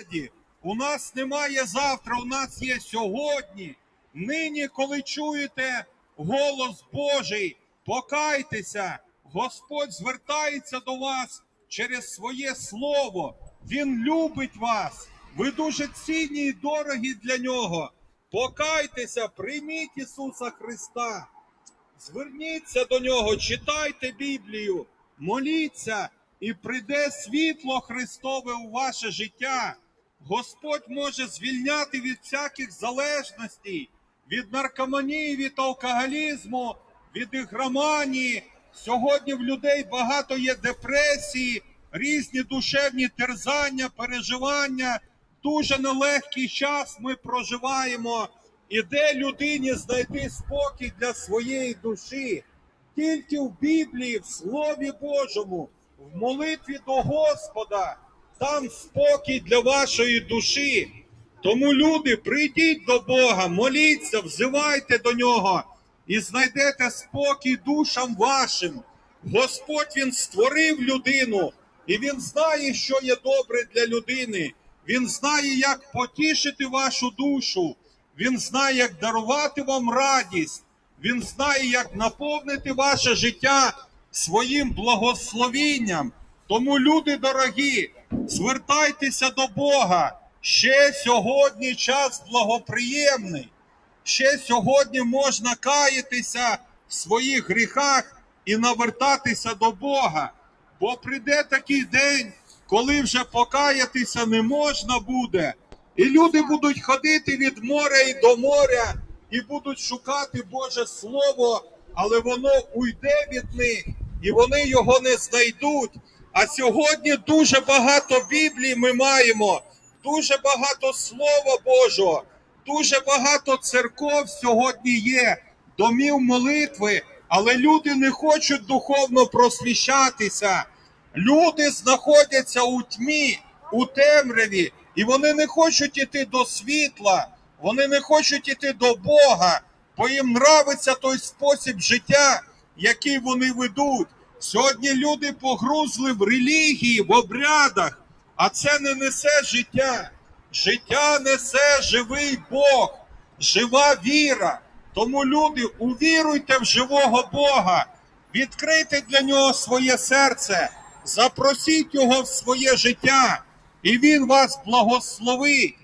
Раді. У нас немає завтра, у нас є сьогодні. Нині, коли чуєте голос Божий, покайтеся, Господь звертається до вас через своє слово. Він любить вас. Ви дуже цінні і дорогі для нього. Покайтеся, прийміть Ісуса Христа. Зверніться до нього, читайте Біблію, моліться, і прийде світло Христове у ваше життя. Господь може звільняти від всяких залежностей, від наркоманії, від алкоголізму, від ігроманії. Сьогодні в людей багато є депресії, різні душевні терзання, переживання. Дуже нелегкий час ми проживаємо. І де людині знайти спокій для своєї душі? Тільки в Біблії, в Слові Божому, в молитві до Господа, там спокій для вашої душі. Тому, люди, прийдіть до Бога, моліться, взивайте до нього і знайдете спокій душам вашим. Господь Він створив людину, і Він знає, що є добре для людини. Він знає, як потішити вашу душу. Він знає, як дарувати вам радість. Він знає, як наповнити ваше життя своїм благословінням. Тому, люди дорогі, звертайтеся до Бога. Ще сьогодні час благоприємний. Ще сьогодні можна каятися в своїх гріхах і навертатися до Бога. Бо прийде такий день, коли вже покаятися не можна буде. І люди будуть ходити від моря і до моря, і будуть шукати Боже Слово, але воно уйде від них, і вони його не знайдуть. А сьогодні дуже багато Біблії ми маємо, дуже багато Слова Божого, дуже багато церков сьогодні є, домів молитви, але люди не хочуть духовно просвіщатися. Люди знаходяться у тьмі, у темряві, і вони не хочуть іти до світла, вони не хочуть іти до Бога, бо їм нравиться той спосіб життя, який вони ведуть. Сьогодні люди погрузли в релігії, в обрядах, а це не несе життя. Життя несе живий Бог, жива віра. Тому люди, увіруйте в живого Бога, відкрийте для нього своє серце, запросіть його в своє життя, і він вас благословить.